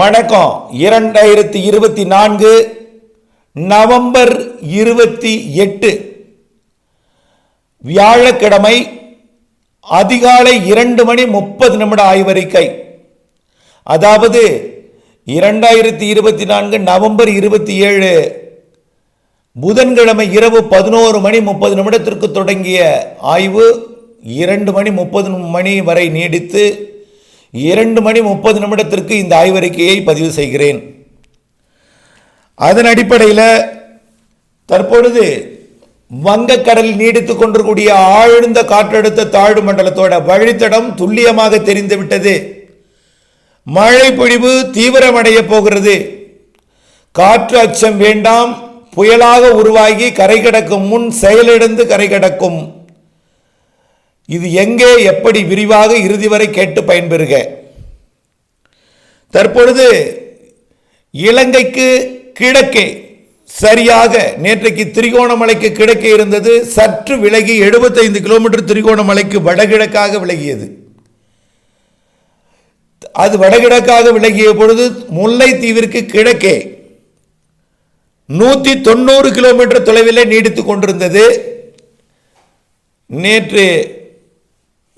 வணக்கம். இரண்டாயிரத்தி இருபத்தி நான்கு நவம்பர் இருபத்தி எட்டு. வியாழக்கிழமை அதிகாலை இரண்டு மணி முப்பது நிமிட ஆய்வறிக்கை. அதாவது இரண்டாயிரத்தி இருபத்தி நான்கு நவம்பர் இருபத்தி ஏழு புதன்கிழமை இரவு பதினோரு மணி முப்பது நிமிடத்திற்கு தொடங்கிய ஆய்வு இரண்டு மணி முப்பது மணி வரை நீடித்து இரண்டு மணி முப்பது நிமிடத்திற்கு இந்த ஆய்வறிக்கையை பதிவு செய்கிறேன். அதன் அடிப்படையில் தற்பொழுது வங்கக்கடலில் நீடித்துக் கொண்டிருக்கூடிய ஆழ்ந்த காற்றழுத்த தாழ்வு மண்டலத்தோட வழித்தடம் துல்லியமாக தெரிந்துவிட்டது மழை பொழிவு தீவிரமடைய போகிறது. காற்று அச்சம் வேண்டாம் புயலாக உருவாகி கரை கடக்கும் முன் செயலிழந்து கரை கடக்கும் இது எங்கே எப்படி விரிவாக இறுதி வரை கேட்டு பயன்பெறுக. தற்பொழுது இலங்கைக்கு கிழக்கே சரியாக நேற்றைக்கு திரிகோணமலைக்கு கிழக்கே இருந்தது. சற்று விலகி 75 கிலோமீட்டர் திரிகோணமலைக்கு வடகிழக்காக விலகியது. அது வடகிழக்காக விலகிய பொழுது முல்லைத்தீவிற்கு கிழக்கே நூற்றி தொண்ணூறு கிலோமீட்டர் தொலைவில் நீடித்துக் கொண்டிருந்தது. நேற்று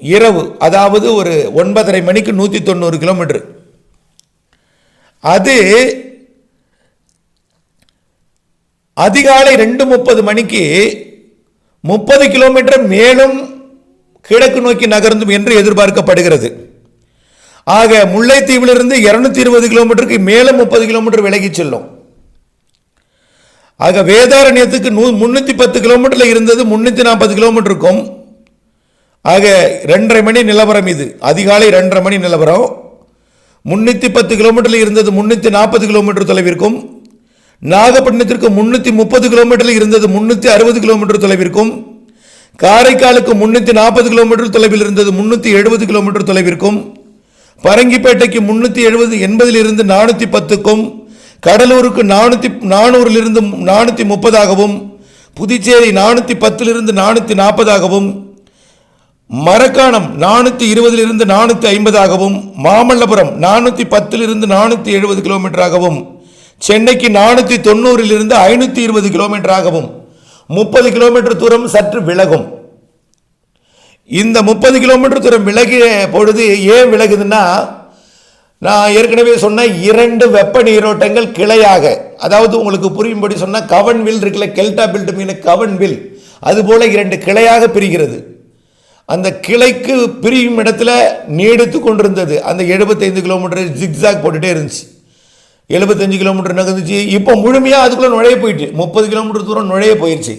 இரவு அதாவது ஒரு ஒன்பதரை மணிக்கு நூற்றி தொண்ணூறு கிலோமீட்டர். அது அதிகாலை ரெண்டு முப்பது மணிக்கு முப்பது கிலோமீட்டர் மேலும் கிழக்கு நோக்கி நகர்ந்தும் என்று எதிர்பார்க்கப்படுகிறது. ஆக முல்லைத்தீவிலிருந்து இருநூத்தி இருபது கிலோமீட்டருக்கு மேலும் முப்பது கிலோமீட்டர் விலகி செல்லும். ஆக வேதாரண்யத்துக்கு நூ முன்னூற்றி பத்து கிலோமீட்டரில் இருந்தது முன்னூற்றி நாற்பது கிலோமீட்டருக்கும் ஆக ரெண்டரை மணி நிலவரம் இது. அதிகாலை ரெண்டரை மணி நிலவரம். முன்னூற்றி பத்து கிலோமீட்டரில் இருந்தது முன்னூற்றி நாற்பது கிலோமீட்டர் தொலைவிற்கும். நாகப்பட்டினத்திற்கு முன்னூற்றி முப்பது கிலோமீட்டரில் இருந்தது முன்னூற்றி அறுபது கிலோமீட்டர் தொலைவிற்கும். காரைக்காலுக்கு முன்னூற்றி நாற்பது கிலோமீட்டர் தொலைவில் இருந்தது முன்னூற்றி எழுபது கிலோமீட்டர் தொலைவிற்கும். பரங்கிப்பேட்டைக்கு முன்னூற்றி எழுபது எண்பதிலிருந்து நானூற்றி பத்துக்கும். கடலூருக்கு நானூற்றி நானூறிலிருந்து நானூற்றி முப்பதாகவும். புதுச்சேரி நானூற்றி பத்திலிருந்து நானூற்றி நாற்பதாகவும் மரக்காணம் நானூற்றி இருபதிலிருந்து நானூற்றி ஐம்பதாகவும் மாமல்லபுரம் நானூற்றி பத்திலிருந்து நானூற்றி எழுபது கிலோமீட்டராகவும் சென்னைக்கு நானூற்றி தொண்ணூறிலிருந்து ஐநூற்றி இருபது கிலோமீட்டராகவும் முப்பது கிலோமீட்டர் தூரம் சற்று விலகும். இந்த முப்பது கிலோமீட்டர் தூரம் விலகிய பொழுது ஏன் விலகுதுன்னா நான் ஏற்கனவே சொன்ன இரண்டு வெப்ப நீரோட்டங்கள் கிளையாக அதாவது உங்களுக்கு புரியும்படி சொன்னால் கவன் வில் இருக்குல்ல கெல்டா பில்ட் மீன் கவன் வில் அதுபோல இரண்டு கிளையாக பிரிகிறது. அந்த கிளைக்கு பிரியும் இடத்துல நீடித்து கொண்டிருந்தது. அந்த எழுபத்தைந்து கிலோமீட்டர் ஜிக்ஸாக் போட்டுகிட்டே இருந்துச்சு. எழுபத்தஞ்சு கிலோமீட்டர் நகர்ந்துச்சு. இப்போ முழுமையாக அதுக்குள்ளே நுழைய போயிட்டு முப்பது கிலோமீட்டர் தூரம் நுழைய போயிடுச்சு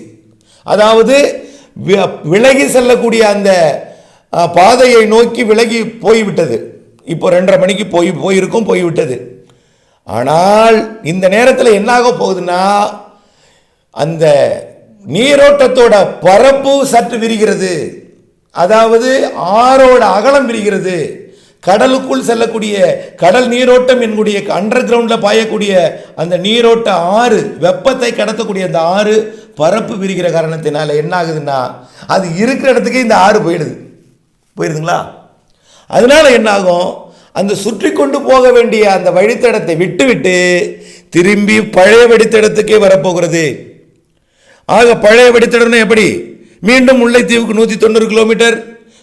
அதாவது விலகி செல்லக்கூடிய அந்த பாதையை நோக்கி விலகி போய்விட்டது. இப்போ ரெண்டரை மணிக்கு போய் போயிருக்கும் போய்விட்டது. ஆனால் இந்த நேரத்தில் என்னாக போகுதுன்னா அந்த நீரோட்டத்தோட பரப்பு சற்று விரிகிறது. அதாவது ஆறோட அகலம் விரிகிறது. கடலுக்குள் செல்லக்கூடிய கடல் நீரோட்டம் என்கூடிய அண்டர் கிரவுண்டில் பாயக்கூடிய அந்த நீரோட்ட ஆறு வெப்பத்தை கடத்தக்கூடிய அந்த ஆறு பரப்பு விரிகிற காரணத்தினால என்ன ஆகுதுன்னா அது இருக்கிற இடத்துக்கே இந்த ஆறு போயிடுது. போயிடுதுங்களா அதனால என்னாகும்? அந்த சுற்றி கொண்டு போக வேண்டிய அந்த வழித்தடத்தை விட்டுவிட்டு திரும்பி பழைய வழித்தடத்துக்கே வரப்போகிறது. ஆக பழைய வழித்தடம்னா எப்படி? மீண்டும் முல்லைத்தீவுக்கு நூற்றி தொண்ணூறு கிலோமீட்டர்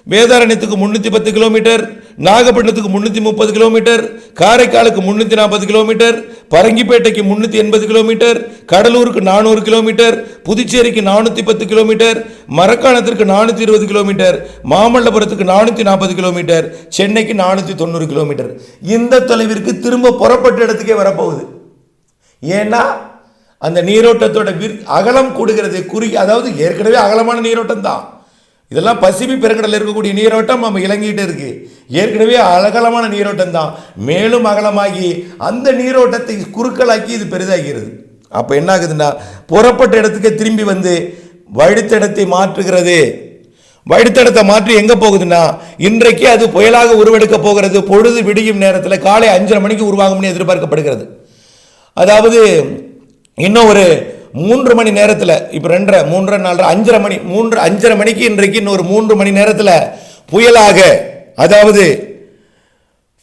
வேதாரண்யத்துக்கு முந்நூற்றி பத்து கிலோமீட்டர் நாகப்பட்டினத்துக்கு முந்நூற்றி முப்பது கிலோமீட்டர் காரைக்காலுக்கு முந்நூற்றி நாற்பது கிலோமீட்டர் பரங்கிப்பேட்டைக்கு முந்நூற்றி எண்பது கிலோமீட்டர் கடலூருக்கு நானூறு கிலோமீட்டர் புதுச்சேரிக்கு நானூற்றி பத்து கிலோமீட்டர் மரக்காணத்திற்கு நானூற்றி இருபது கிலோமீட்டர் மாமல்லபுரத்துக்கு நானூற்றி நாற்பது கிலோமீட்டர் சென்னைக்கு நானூற்றி தொண்ணூறு கிலோமீட்டர். இந்த தொலைவிற்கு திரும்ப புறப்பட்ட இடத்துக்கே வரப்போகுது. ஏன்னா அந்த நீரோட்டத்தோட விர் அகலம் கூடுகிறது குறுகி அதாவது ஏற்கனவே அகலமான நீரோட்டம் தான் இதெல்லாம் பசிபி பெருங்கடலில் இருக்கக்கூடிய நீரோட்டம் நம்ம இலங்கிட்டு இருக்கு. ஏற்கனவே அகலமான நீரோட்டம் தான் மேலும் அகலமாகி அந்த நீரோட்டத்தை குறுக்கலாக்கி இது பெரிதாகிறது. அப்போ என்ன ஆகுதுன்னா புறப்பட்ட இடத்துக்கு திரும்பி வந்து வழித்தடத்தை மாற்றுகிறது. வழித்தடத்தை மாற்றி எங்கே போகுதுன்னா இன்றைக்கு அது புயலாக உருவெடுக்க போகிறது. பொழுது விடியும் நேரத்தில் காலை அஞ்சரை மணிக்கு உருவாகும்னு எதிர்பார்க்கப்படுகிறது. அதாவது இன்னும் ஒரு மூன்று மணி நேரத்தில் இப்போ ரெண்டரை மூன்றரை நாலரை அஞ்சரை மணி மூன்று அஞ்சரை மணிக்கு இன்றைக்கு இன்னொரு மூன்று மணி நேரத்தில் புயலாக அதாவது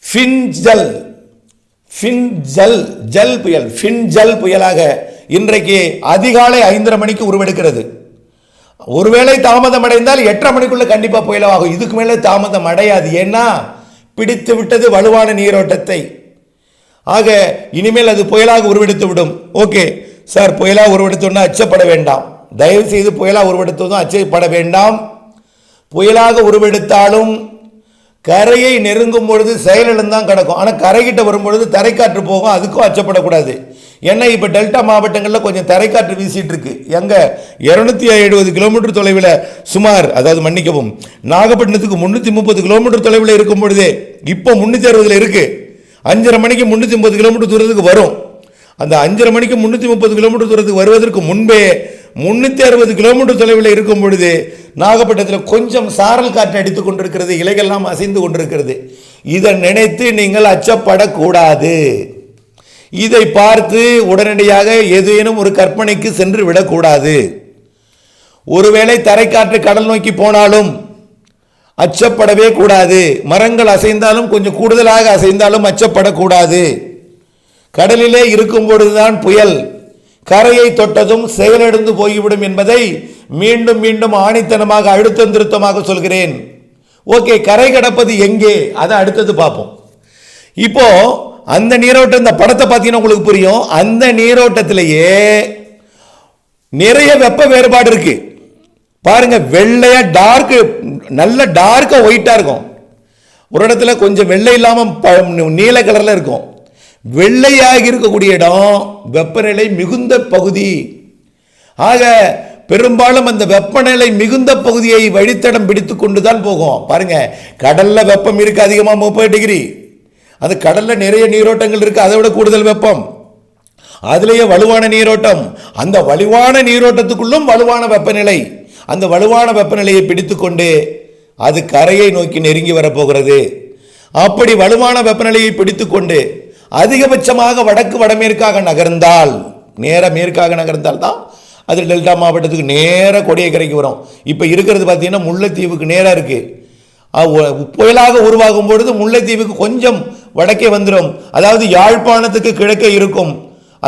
ஃபின்ஜல் ஃபின்ஜல் ஜல் புயல் ஃபின்ஜல் புயலாக இன்றைக்கு அதிகாலை ஐந்தரை மணிக்கு உருவெடுக்கிறது. ஒருவேளை தாமதம் அடைந்தால் எட்டரை மணிக்குள்ள கண்டிப்பாக புயலாகும். இதுக்கு மேலே தாமதம் அடையாது. ஏன்னா பிடித்து விட்டது வலுவான நீரோட்டத்தை. ஆக இனிமேல் அது புயலாக உருவெடுத்து விடும். ஓகே. சார் புயலாக உருவெடுத்தோன்னா அச்சப்பட வேண்டாம். தயவு செய்து புயலாக உருவெடுத்ததும் அச்சப்பட வேண்டாம். புயலாக உருவெடுத்தாலும் கரையை நெருங்கும் பொழுது செயலிழந்தான் கிடக்கும். ஆனால் கரைகிட்ட வரும்பொழுது தரைக்காற்று போகும் அதுக்கும் அச்சப்படக்கூடாது. ஏன்னா இப்போ டெல்டா மாவட்டங்களில் கொஞ்சம் தரைக்காற்று வீசிட்டு இருக்கு எங்கே இரநூத்தி எழுபது கிலோமீட்டர் தொலைவில் சுமார் அதாவது மன்னிக்கவும் நாகப்பட்டினத்துக்கு முந்நூற்றி முப்பது கிலோமீட்டர் தொலைவில் இருக்கும் பொழுதே இப்போ முந்நூற்றி அறுபதில் இருக்குது அஞ்சரை மணிக்கு முந்நூற்றி முப்பது கிலோமீட்டர் தூரத்துக்கு வரும். அந்த அஞ்சரை மணிக்கு முந்நூற்றி முப்பது கிலோமீட்டர் தூரத்துக்கு வருவதற்கு முன்பே முந்நூற்றி அறுபது கிலோமீட்டர் தொலைவில் இருக்கும் பொழுது நாகப்பட்டினத்தில் கொஞ்சம் சாரல் காற்று அடித்து கொண்டிருக்கிறது இலைகள்லாம் அசைந்து கொண்டிருக்கிறது. இதை நினைத்து நீங்கள் அச்சப்படக்கூடாது. இதை பார்த்து உடனடியாக ஏதேனும் ஒரு கற்பனைக்கு சென்று விடக்கூடாது. ஒருவேளை தரைக்காற்று கடல் நோக்கி போனாலும் அச்சப்படவே கூடாது. மரங்கள் அசைந்தாலும் கொஞ்சம் கூடுதலாக அசைந்தாலும் அச்சப்படக்கூடாது. கடலிலே இருக்கும் பொழுதுதான் புயல். கரையை தொட்டதும் செயலிழந்து போய்விடும் என்பதை மீண்டும் மீண்டும் ஆணித்தனமாக அழுத்தம் திருத்தமாக சொல்கிறேன். ஓகே கரை கடப்பது எங்கே? அதை அடுத்தது பார்ப்போம். இப்போ அந்த நீரோட்டம் இந்த படத்தை பார்த்தீங்கன்னா உங்களுக்கு புரியும். அந்த நீரோட்டத்திலேயே நிறைய வெப்ப வேறுபாடு இருக்கு. பாருங்க வெள்ளையா டார்க் நல்ல டார்க்கா ஒயிட்டா இருக்கும். ஒரு இடத்துல கொஞ்சம் வெள்ளை இல்லாமல் நீல கலர்ல இருக்கும். வெள்ளையாக இருக்கக்கூடிய இடம் வெப்பநிலை மிகுந்த பகுதி. ஆக பெரும்பாலும் அந்த வெப்பநிலை மிகுந்த பகுதியை வழித்தடம் பிடித்து கொண்டு தான் போகும். பாருங்க கடல்ல வெப்பம் இருக்கு அதிகமாக முப்பது டிகிரி. அது கடல்ல நிறைய நீரோட்டங்கள் இருக்கு அதை விட கூடுதல் வெப்பம். அதுலேயே வலுவான நீரோட்டம். அந்த வலுவான நீரோட்டத்துக்குள்ளும் வலுவான வெப்பநிலை. அந்த வலுவான வெப்பநிலையை பிடித்துக்கொண்டு அது கரையை நோக்கி நெருங்கி வரப்போகிறது. அப்படி வலுவான வெப்பநிலையை பிடித்துக்கொண்டு அதிகபட்சமாக வடக்கு வடமேற்காக நகர்ந்தால் நேர மேற்காக நகர்ந்தால் தான் அது டெல்டா மாவட்டத்துக்கு நேர கொடியக்கரைக்கு வரும். இப்போ இருக்கிறது பார்த்தீங்கன்னா முல்லைத்தீவுக்கு நேராக இருக்குது புயலாக உருவாகும் பொழுது முல்லைத்தீவுக்கு கொஞ்சம் வடக்கே வந்துடும் அதாவது யாழ்ப்பாணத்துக்கு கிழக்கே இருக்கும்.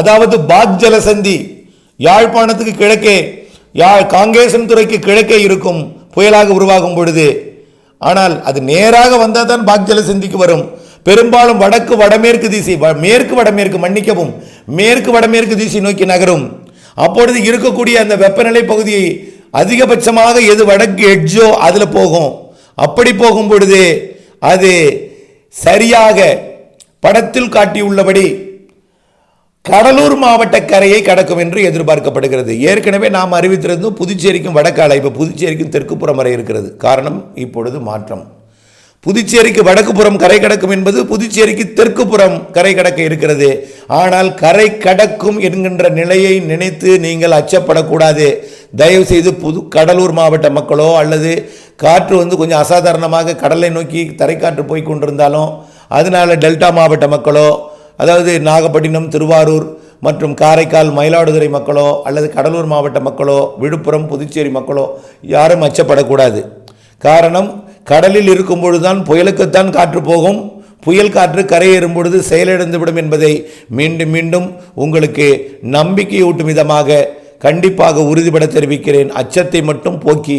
அதாவது பாக் ஜலசந்தி யாழ்ப்பாணத்துக்கு கிழக்கே யா காங்கேசன் துறைக்கு கிழக்கே இருக்கும் புயலாக உருவாகும் பொழுது. ஆனால் அது நேராக வந்தால் தான் பாக் ஜலசந்திக்கு வரும். பெரும்பாலும் வடக்கு வடமேற்கு திசை வ- மேற்கு வடமேற்கு மன்னிக்கவும். மேற்கு வடமேற்கு திசை நோக்கி நகரும். அப்பொழுது இருக்கக்கூடிய அந்த வெப்பநிலை பகுதியை அதிகபட்சமாக எது வடக்கு எட்ஜோ அதில் போகும். அப்படி போகும் பொழுது அது சரியாக படத்தில் காட்டியுள்ளபடி கடலூர் மாவட்ட கரையை கடக்கும் என்று எதிர்பார்க்கப்படுகிறது. ஏற்கனவே நாம் அறிவித்திருந்தோம் புதுச்சேரிக்கும் வடக்கு இப்போ புதுச்சேரிக்கும் தெற்குப்புறம் வரை இருக்கிறது. காரணம் இப்பொழுது மாற்றம். புதுச்சேரிக்கு வடக்கு புறம் கரை கடக்கும் என்பது புதுச்சேரிக்கு தெற்கு புறம் கரை கடக்க இருக்கிறது. ஆனால் கரை கடக்கும் என்கின்ற நிலையை நினைத்து நீங்கள் அச்சப்படக்கூடாது. தயவு செய்து புது கடலூர் மாவட்ட மக்களோ அல்லது காற்று வந்து கொஞ்சம் அசாதாரணமாக கடலை நோக்கி தரைக்காற்று போய் கொண்டிருந்தாலும் அதனால டெல்டா மாவட்ட மக்களோ அதாவது நாகப்பட்டினம் திருவாரூர் மற்றும் காரைக்கால் மயிலாடுதுறை மக்களோ அல்லது கடலூர் மாவட்ட மக்களோ விழுப்புரம் புதுச்சேரி மக்களோ யாரும் அச்சப்படக்கூடாது. காரணம் கடலில் இருக்கும் பொழுதுதான் புயலுக்குத்தான் காற்று போகும். புயல் காற்று கரையேறும் பொழுது செயலிழந்துவிடும் என்பதை மீண்டும் மீண்டும் உங்களுக்கு நம்பிக்கையூட்டும் விதமாக கண்டிப்பாக உறுதிபட தெரிவிக்கிறேன். அச்சத்தை மட்டும் போக்கி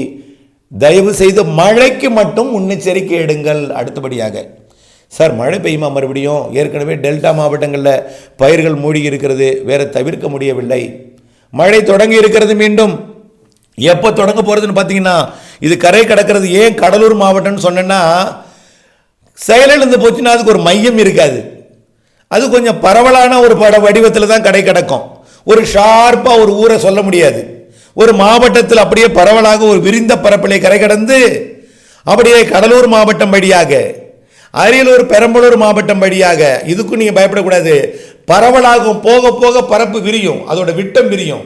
தயவு செய்து மழைக்கு மட்டும் முன்னெச்சரிக்கை எடுங்கள். அடுத்தபடியாக சார் மழை பெய்யுமா மறுபடியும்? ஏற்கனவே டெல்டா மாவட்டங்களில் பயிர்கள் மூடி இருக்கிறது. வேற தவிர்க்க முடியவில்லை. மழை தொடங்கி இருக்கிறது மீண்டும். எப்போ தொடங்க போகிறதுன்னு பார்த்தீங்கன்னா இது கரை கடக்கிறது ஏன் கடலூர் மாவட்டம்னு சொன்னேன்னா செயலிழந்து போச்சுன்னா அதுக்கு ஒரு மையம் இருக்காது. அது கொஞ்சம் பரவலான ஒரு பட வடிவத்தில் தான் கடை கிடக்கும். ஒரு ஷார்ப்பாக ஒரு ஊரை சொல்ல முடியாது. ஒரு மாவட்டத்தில் அப்படியே பரவலாக ஒரு விரிந்த பரப்பிலே கரை கடந்து அப்படியே கடலூர் மாவட்டம் வழியாக அரியலூர் பெரம்பலூர் மாவட்டம் வழியாக இதுக்கும் நீங்கள் பயப்படக்கூடாது. பரவலாகும் போக போக பரப்பு விரியும். அதோட விட்டம் விரியும்.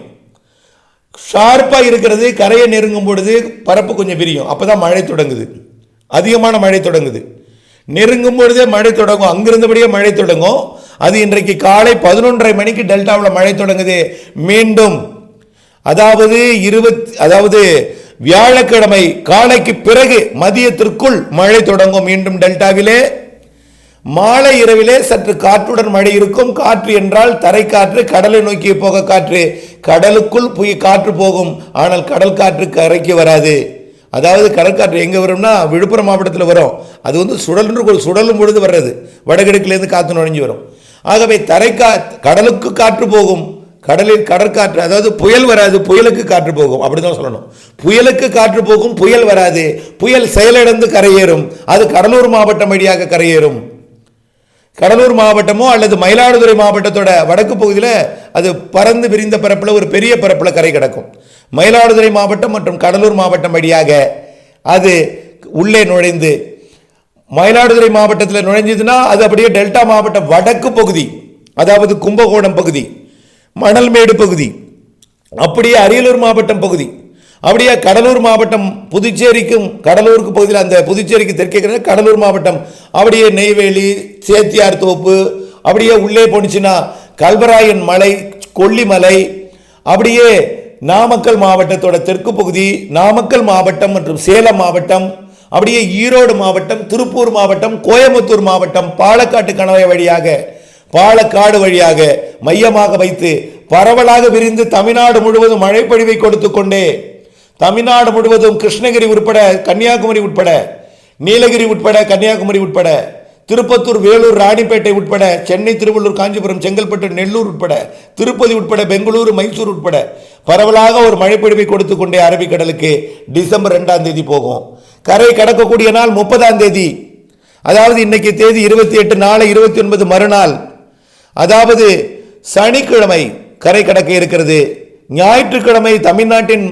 ஷார்ப்பாக இருக்கிறது கரையை நெருங்கும் பொழுது பரப்பு கொஞ்சம் விரியும். அப்போ தான் மழை தொடங்குது. அதிகமான மழை தொடங்குது. நெருங்கும் பொழுதே மழை தொடங்கும். அங்கிருந்தபடியே மழை தொடங்கும். அது இன்றைக்கு காலை பதினொன்றரை மணிக்கு டெல்டாவில் மழை தொடங்குது. மீண்டும். அதாவது இருபத் அதாவது வியாழக்கிழமை காலைக்கு பிறகு மதியத்திற்குள் மழை தொடங்கும். மீண்டும் டெல்டாவிலே மாலை இரவிலே சற்று காற்றுடன் மழை இருக்கும். காற்று என்றால் தரை காற்று கடலை நோக்கி போக காற்று. கடலுக்குள் புய் காற்று போகும். ஆனால் கடல் காற்று கரைக்கு வராது. அதாவது கடற்காற்று எங்கே வரும்னா விழுப்புரம் மாவட்டத்தில் வரும். அது வந்து சுழன்று சுடலும் சுழலும் பொழுது வர்றது. வடகிழக்கிலேருந்து காற்று நுழைஞ்சு வரும். ஆகவே தரைக்கா கடலுக்கு காற்று போகும். கடலில் கடற்காற்று அதாவது புயல் வராது புயலுக்கு காற்று போகும். அப்படிதான் சொல்லணும். புயலுக்கு காற்று போகும் புயல் வராது. புயல் செயலிழந்து கரையேறும். அது கடலூர் மாவட்டம் வழியாக கரையேறும். கடலூர் மாவட்டமோ அல்லது மயிலாடுதுறை மாவட்டத்தோட வடக்கு பகுதியில் அது பறந்து விரிந்த பரப்பில் ஒரு பெரிய பரப்பில் கரை கிடக்கும். மயிலாடுதுறை மாவட்டம் மற்றும் கடலூர் மாவட்டம் வழியாக அது உள்ளே நுழைந்து மயிலாடுதுறை மாவட்டத்தில் நுழைஞ்சதுன்னா அது அப்படியே டெல்டா மாவட்டம் வடக்கு பகுதி அதாவது கும்பகோணம் பகுதி மணல்மேடு பகுதி அப்படியே அரியலூர் மாவட்டம் பகுதி. அப்படியே கடலூர் மாவட்டம் புதுச்சேரிக்கும் கடலூருக்கு பகுதியில் அந்த புதுச்சேரிக்கு தெற்கே கடலூர் மாவட்டம். அப்படியே நெய்வேலி சேத்தியார் தோப்பு அப்படியே உள்ளே போணுச்சுன்னா கல்வராயன் மலை கொல்லிமலை அப்படியே நாமக்கல் மாவட்டத்தோட தெற்கு பகுதி நாமக்கல் மாவட்டம் மற்றும் சேலம் மாவட்டம் அப்படியே ஈரோடு மாவட்டம் திருப்பூர் மாவட்டம் கோயம்புத்தூர் மாவட்டம் பாலக்காட்டு கணவாய் வழியாக பாலக்காடு வழியாக மையமாக வைத்து பரவலாக விரிந்து தமிழ்நாடு முழுவதும் மழைப்பொழிவை கொடுத்து கொண்டே தமிழ்நாடு முழுவதும் கிருஷ்ணகிரி உட்பட கன்னியாகுமரி உட்பட நீலகிரி உட்பட கன்னியாகுமரி உட்பட திருப்பத்தூர் வேலூர் ராணிப்பேட்டை உட்பட சென்னை திருவள்ளூர் காஞ்சிபுரம் செங்கல்பட்டு நெல்லூர் உட்பட திருப்பதி உட்பட பெங்களூரு மைசூர் உட்பட பரவலாக ஒரு மழைப்பொழிவை கொடுத்து கொண்டே அரபிக்கடலுக்கு டிசம்பர் ரெண்டாம் தேதி போகும். கரை கடக்கக்கூடிய நாள் முப்பதாம் தேதி. அதாவது இன்னைக்கு தேதி இருபத்தி எட்டு நாளை இருபத்தி ஒன்பது மறுநாள். அதாவது சனிக்கிழமை கரை கடக்க இருக்கிறது. ஞாயிற்றுக்கிழமை தமிழ்நாட்டின்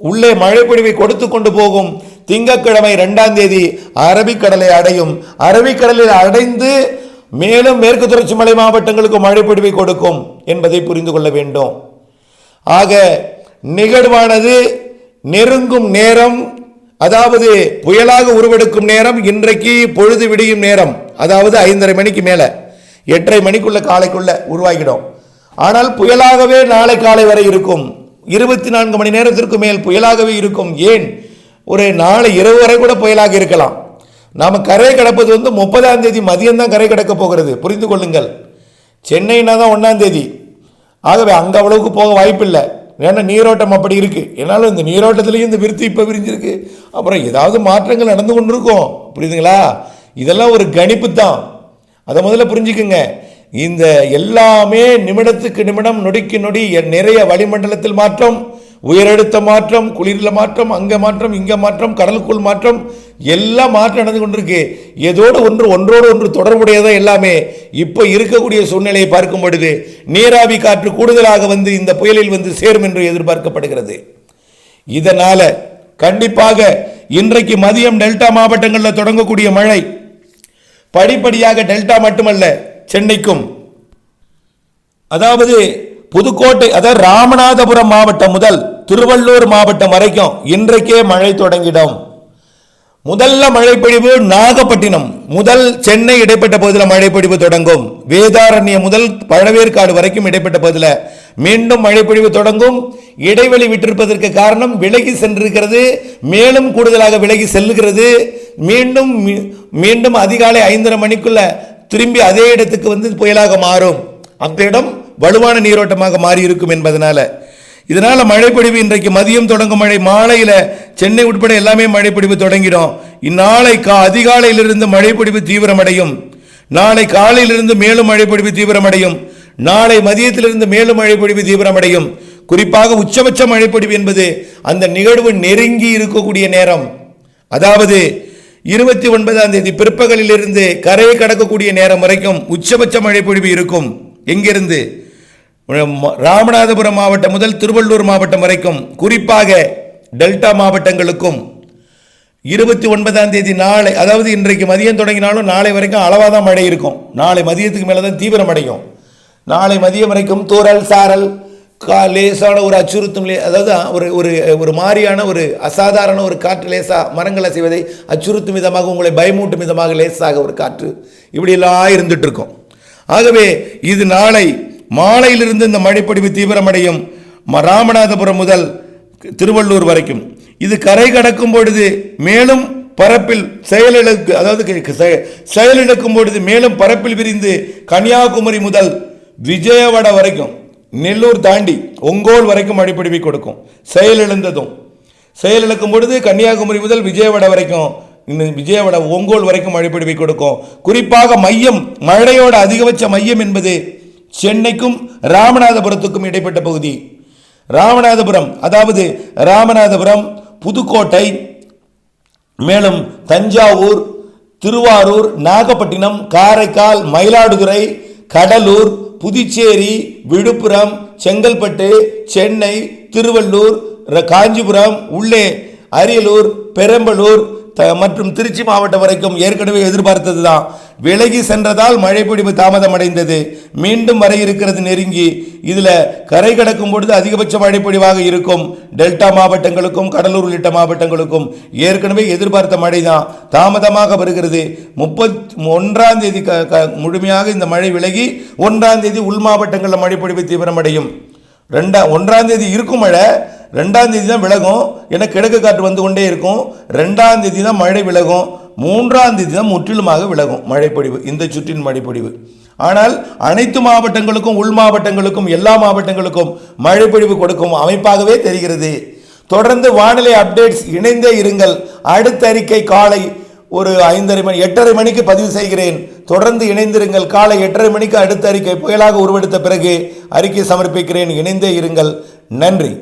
உள்ளே மழைப்பொழிவை கொடுத்து கொண்டு போகும் திங்கட்கிழமை ரெண்டாம் தேதி அரபிக்கடலை அடையும். அரபிக்கடலில் அடைந்து மேலும் மேற்கு தொடர்ச்சி மலை மாவட்டங்களுக்கு மழைப்பொழிவை கொடுக்கும் என்பதை புரிந்து கொள்ள வேண்டும். ஆக நிகழ்வானது நெருங்கும் நேரம் அதாவது புயலாக உருவெடுக்கும் நேரம் இன்றைக்கு பொழுது விடியும் நேரம் அதாவது ஐந்தரை மணிக்கு மேலே எட்டரை மணிக்குள்ள காலைக்குள்ள உருவாகிடும். ஆனால் புயலாகவே நாளை காலை வரை இருக்கும். இருபத்தி நான்கு மணி நேரத்திற்கு மேல் புயலாகவே இருக்கும். ஏன்? ஒரு நாளை இரவு வரை கூட புயலாக இருக்கலாம். நாம் கரை கடப்பது வந்து முப்பதாம் தேதி மதியம் தான் கரை கடக்க போகிறது. புரிந்து கொள்ளுங்கள். சென்னைனா தான் ஒன்றாம் தேதி. ஆகவே அங்கே அவ்வளவுக்கு போக வாய்ப்பில்லை. ஏன்னா நீரோட்டம் அப்படி இருக்குது என்னாலும் இந்த நீரோட்டத்துலேயும் இந்த விருத்தி இப்போ விரிஞ்சிருக்கு. அப்புறம் ஏதாவது மாற்றங்கள் நடந்து கொண்டு இருக்கும் புரியுதுங்களா? இதெல்லாம் ஒரு கணிப்பு தான் அதை முதல்ல புரிஞ்சுக்குங்க. இந்த எல்லாமே நிமிடத்துக்கு நிமிடம் நொடிக்கு நொடி நிறைய வளிமண்டலத்தில் மாற்றம் உயரழுத்த மாற்றம் குளிரில் மாற்றம் அங்கே மாற்றம் இங்கே மாற்றம் கடலுக்குள் மாற்றம் எல்லாம் மாற்றம் நடந்து கொண்டிருக்கு. ஏதோடு ஒன்று ஒன்றோடு ஒன்று தொடர்புடையதான் எல்லாமே இப்போ இருக்கக்கூடிய சூழ்நிலையை பார்க்கும் பொழுது நீராவி காற்று கூடுதலாக வந்து இந்த புயலில் வந்து சேரும் என்று எதிர்பார்க்கப்படுகிறது. இதனால் கண்டிப்பாக இன்றைக்கு மதியம் டெல்டா மாவட்டங்களில் தொடங்கக்கூடிய மழை படிப்படியாக டெல்டா மட்டுமல்ல சென்னைக்கும். அதாவது புதுக்கோட்டை அதாவது ராமநாதபுரம் மாவட்டம் முதல் திருவள்ளூர் மாவட்டம் வரைக்கும் இன்றைக்கே மழை தொடங்கிடும். முதல்ல மழைப்பொழிவு நாகப்பட்டினம் முதல் சென்னை இடைப்பட்ட பகுதியில் மழைப்பொழிவு தொடங்கும். வேதாரண்யம் முதல் பழவேற்காடு வரைக்கும் இடைப்பட்ட பகுதியில் மீண்டும் மழைப்பொழிவு தொடங்கும். இடைவெளி விட்டிருப்பதற்கு காரணம் விலகி சென்றிருக்கிறது மேலும் கூடுதலாக விலகி செல்லுகிறது. மீண்டும் மீ- மீண்டும் அதிகாலை ஐந்தரை மணிக்குள்ள திரும்பி அதே இடத்துக்கு வந்து புயலாக மாறும். அந்த இடம் வலுவான நீரோட்டமாக மாறி இருக்கும் என்பதனால. இதனால் மழைப்பொழிவு இன்றைக்கு மதியம் தொடங்கும் மழை மாலையில் சென்னை உட்பட எல்லாமே மழைப்பொழிவு தொடங்கிடும். இந்நாளை கா அதிகாலையிலிருந்து மழைப்பொழிவு தீவிரமடையும். நாளை காலையிலிருந்து மேலும் மழைப்பொழிவு தீவிரமடையும். நாளை மதியத்திலிருந்து மேலும் மழைப்பொழிவு தீவிரமடையும். குறிப்பாக உச்சபட்ச மழைப்பொழிவு என்பது அந்த நிகழ்வு நெருங்கி இருக்கக்கூடிய நேரம். அதாவது இருபத்தி ஒன்பதாம் தேதி பிற்பகலிலிருந்து கரையை கடக்கக்கூடிய நேரம் வரைக்கும் உச்சபட்ச மழை பொழிவு இருக்கும். எங்கிருந்து? ராமநாதபுரம் மாவட்டம் முதல் திருவள்ளூர் மாவட்டம் வரைக்கும் குறிப்பாக டெல்டா மாவட்டங்களுக்கும். இருபத்தி ஒன்பதாம் தேதி நாளை அதாவது இன்றைக்கு மதியம் தொடங்கினாலும் நாளை வரைக்கும் அளவாக தான் மழை இருக்கும். நாளை மதியத்துக்கு மேலே தான் தீவிரமடையும் நாளை மதியம் வரைக்கும் தூறல் சாரல் கா லேசான ஒரு அச்சுறுத்தும் லே அதாவது ஒரு ஒரு ஒரு மாதிரியான ஒரு அசாதாரண ஒரு காற்று லேசாக மரங்களை செய்வதை அச்சுறுத்தும் விதமாக உங்களை பயமூட்டும் விதமாக லேசாக ஒரு காற்று இப்படியெல்லாம் இருந்துட்டு இருக்கும் ஆகவே இது நாளை மாலையிலிருந்து இந்த மழைப்பொழிவு தீவிரமடையும் ராமநாதபுரம் முதல் திருவள்ளூர் வரைக்கும். இது கரை கடக்கும் பொழுது மேலும் பரப்பில் செயலிழக்கு அதாவது செயலிழக்கும் பொழுது மேலும் பரப்பில் விரிந்து கன்னியாகுமரி முதல் விஜயவாடா வரைக்கும். நெல்லூர் தாண்டி ஒங்கோல் வரைக்கும் மழைப்பிடிவை கொடுக்கும். செயலிழந்ததும் செயலிழக்கும் பொழுது கன்னியாகுமரி முதல் விஜயவாடா வரைக்கும் இன்னும் விஜயவாடா ஒங்கோல் வரைக்கும் மழைப்பிடிவை கொடுக்கும். குறிப்பாக மையம் மழையோட அதிகபட்ச மையம் என்பது சென்னைக்கும் ராமநாதபுரத்துக்கும் இடைப்பட்ட பகுதி. ராமநாதபுரம் அதாவது ராமநாதபுரம் புதுக்கோட்டை மேலும் தஞ்சாவூர் திருவாரூர் நாகப்பட்டினம் காரைக்கால் மயிலாடுதுறை கடலூர் புதுச்சேரி விழுப்புரம் செங்கல்பட்டு சென்னை திருவள்ளூர் காஞ்சிபுரம் உள்ளே அரியலூர் பெரம்பலூர் மற்றும் திருச்சி மாவட்டம் வரைக்கும் ஏற்கனவே எதிர்பார்த்தது தான் விலகி சென்றதால் மழைப்பிடிப்பு தாமதமடைந்தது. மீண்டும் வர இருக்கிறது நெருங்கி. இதில் கரை கடக்கும் பொழுது அதிகபட்ச மழைப்பொழிவாக இருக்கும். டெல்டா மாவட்டங்களுக்கும் கடலூர் உள்ளிட்ட மாவட்டங்களுக்கும் ஏற்கனவே எதிர்பார்த்த மழை தான் தாமதமாக வருகிறது. முப்பத் ஒன்றாம் தேதி க க- முழுமையாக இந்த மழை விலகி ஒன்றாம் தேதி உள் மாவட்டங்களில் மழைப்பொழிவு தீவிரமடையும். ரெண்டா ஒன்றாம் தேதி இருக்கும் மழை ரெண்டாம் தேதி தான் விலகும். ஏன்னா கிழக்கு காற்று வந்து கொண்டே இருக்கும். ரெண்டாம் தேதி தான் மழை விலகும். மூன்றாம் தேதி தான் முற்றிலுமாக விலகும் மழைப்பொழிவு இந்த சுற்றின் மழைப்பொழிவு. ஆனால் அனைத்து மாவட்டங்களுக்கும் உள் மாவட்டங்களுக்கும் எல்லா மாவட்டங்களுக்கும் மழைப்பொழிவு கொடுக்கும் அமைப்பாகவே தெரிகிறது. தொடர்ந்து வானிலை அப்டேட்ஸ் இணைந்தே இருங்கள். அடுத்த அறிக்கை காலை ஒரு ஐந்தரை மணி எட்டரை மணிக்கு பதிவு செய்கிறேன். தொடர்ந்து இணைந்திருங்கள். காலை எட்டரை மணிக்கு அடுத்த அறிக்கை புயலாக உருவெடுத்த பிறகு அறிக்கை சமர்ப்பிக்கிறேன். இணைந்தே இருங்கள். நன்றி.